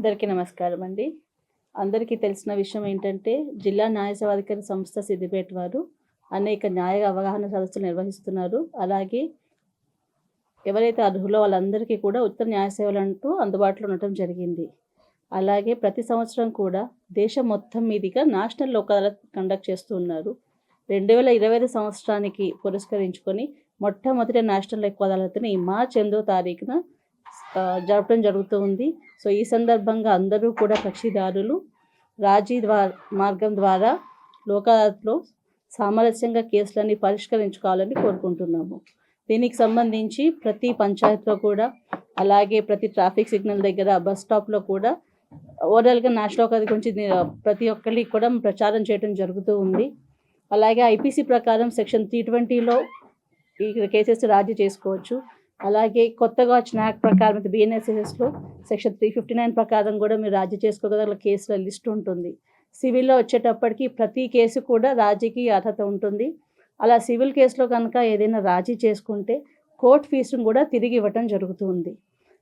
అందరికీ నమస్కారం అండి. అందరికీ తెలిసిన విషయం ఏంటంటే జిల్లా న్యాయ సేవాధికారి సంస్థ సిద్దిపేట వారు అనేక న్యాయ అవగాహన సదస్సులు నిర్వహిస్తున్నారు. అలాగే ఎవరైతే అర్హులో వాళ్ళందరికీ కూడా ఉత్తర న్యాయ సేవలు అంటూ అందుబాటులో ఉండటం జరిగింది. అలాగే ప్రతి సంవత్సరం కూడా దేశం మొత్తం మీదుగా నేషనల్ లోక్ అదాలత్ కండక్ట్ చేస్తూ ఉన్నారు. రెండు వేల ఇరవై ఐదు సంవత్సరానికి పురస్కరించుకొని మొట్టమొదటి నేషనల్ లోక్ అదాలత్ని మార్చ్ ఎనిమిదో తారీఖున జరపడం జరుగుతూ ఉంది. సో ఈ సందర్భంగా అందరూ కూడా కక్షిదారులు రాజీ ద్వారా మార్గం ద్వారా లోక్ సామరస్యంగా కేసులన్నీ పరిష్కరించుకోవాలని కోరుకుంటున్నాము. దీనికి సంబంధించి ప్రతి పంచాయత్లో కూడా అలాగే ప్రతి ట్రాఫిక్ సిగ్నల్ దగ్గర బస్ స్టాప్లో కూడా ఓవరాల్గా నేషనల్ ఒక గురించి ప్రతి ఒక్కరికి కూడా ప్రచారం చేయడం జరుగుతూ ఉంది. అలాగే ఐపీసీ ప్రకారం సెక్షన్ త్రీ ట్వంటీలో ఈ కేసెస్ రాజీ చేసుకోవచ్చు. అలాగే కొత్తగా వచ్చిన యాక్ట్ ప్రకారం బిఎన్ఎస్ఎస్లో సెక్షన్ త్రీ ఫిఫ్టీ నైన్ ప్రకారం కూడా మీరు రాజీ చేసుకోగల కేసుల లిస్ట్ ఉంటుంది. సివిల్లో వచ్చేటప్పటికి ప్రతి కేసు కూడా రాజీకి అర్హత ఉంటుంది. అలా సివిల్ కేసులో కనుక ఏదైనా రాజీ చేసుకుంటే కోర్ట్ ఫీజును కూడా తిరిగి ఇవ్వటం జరుగుతుంది.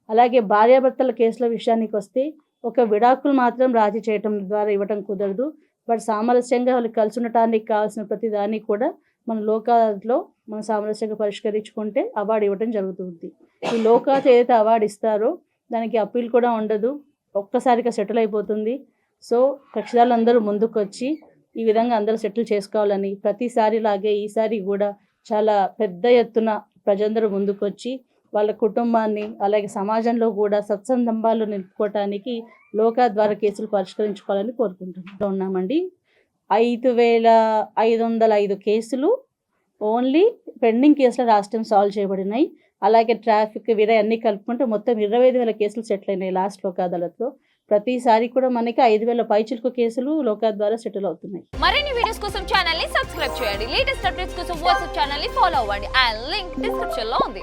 అలాగే భార్యాభర్తల కేసుల విషయానికి వస్తే ఒక విడాకులు మాత్రం రాజీ చేయటం ద్వారా ఇవ్వటం కుదరదు. బట్ సామరస్యంగా వాళ్ళు కలిసి ఉండటానికి కావాల్సిన ప్రతిదాన్ని కూడా మన లోకాలో మనం సామరస్యంగా పరిష్కరించుకుంటే అవార్డు ఇవ్వడం జరుగుతుంది. ఈ లోకాత ఏదైతే అవార్డు ఇస్తారో దానికి అప్పీల్ కూడా ఉండదు. ఒక్కసారిగా సెటిల్ అయిపోతుంది. సో కక్షిదారులు అందరూ ముందుకు వచ్చి ఈ విధంగా అందరూ సెటిల్ చేసుకోవాలని ప్రతిసారి లాగే ఈసారి కూడా చాలా పెద్ద ఎత్తున ప్రజలందరూ ముందుకొచ్చి వాళ్ళ కుటుంబాన్ని అలాగే సమాజంలో కూడా సత్సందంబాలు నిలుపుకోవటానికి లోకా ద్వారా కేసులు పరిష్కరించుకోవాలని కోరుకుంటున్నాం. ఉన్నామండి. ఐదు వేల ఐదు వందల ఐదు కేసులు ఓన్లీ పెండింగ్ కేసులు రాష్ట్రం సాల్వ్ చేయబడినాయి. అలాగే ట్రాఫిక్ వీరే అన్నీ కలుపుకుంటే మొత్తం ఇరవై ఐదు వేల కేసులు సెటిల్ అయినాయి లాస్ట్ లోక్ అదాలత్లో. ప్రతిసారి కూడా మనకి ఐదు వేల పైచిలుకు కేసులు లోకా ద్వారా సెటిల్ అవుతున్నాయి. మరిన్ని వీడియోస్ కోసం ఛానల్ని సబ్స్క్రైబ్ చేయండి. లేటెస్ట్ అప్డేట్స్ కోసం వాట్సాప్ ఛానల్ని ఫాలో అవ్వండి. అండ్ లింక్ డిస్క్రిప్షన్లో ఉంది.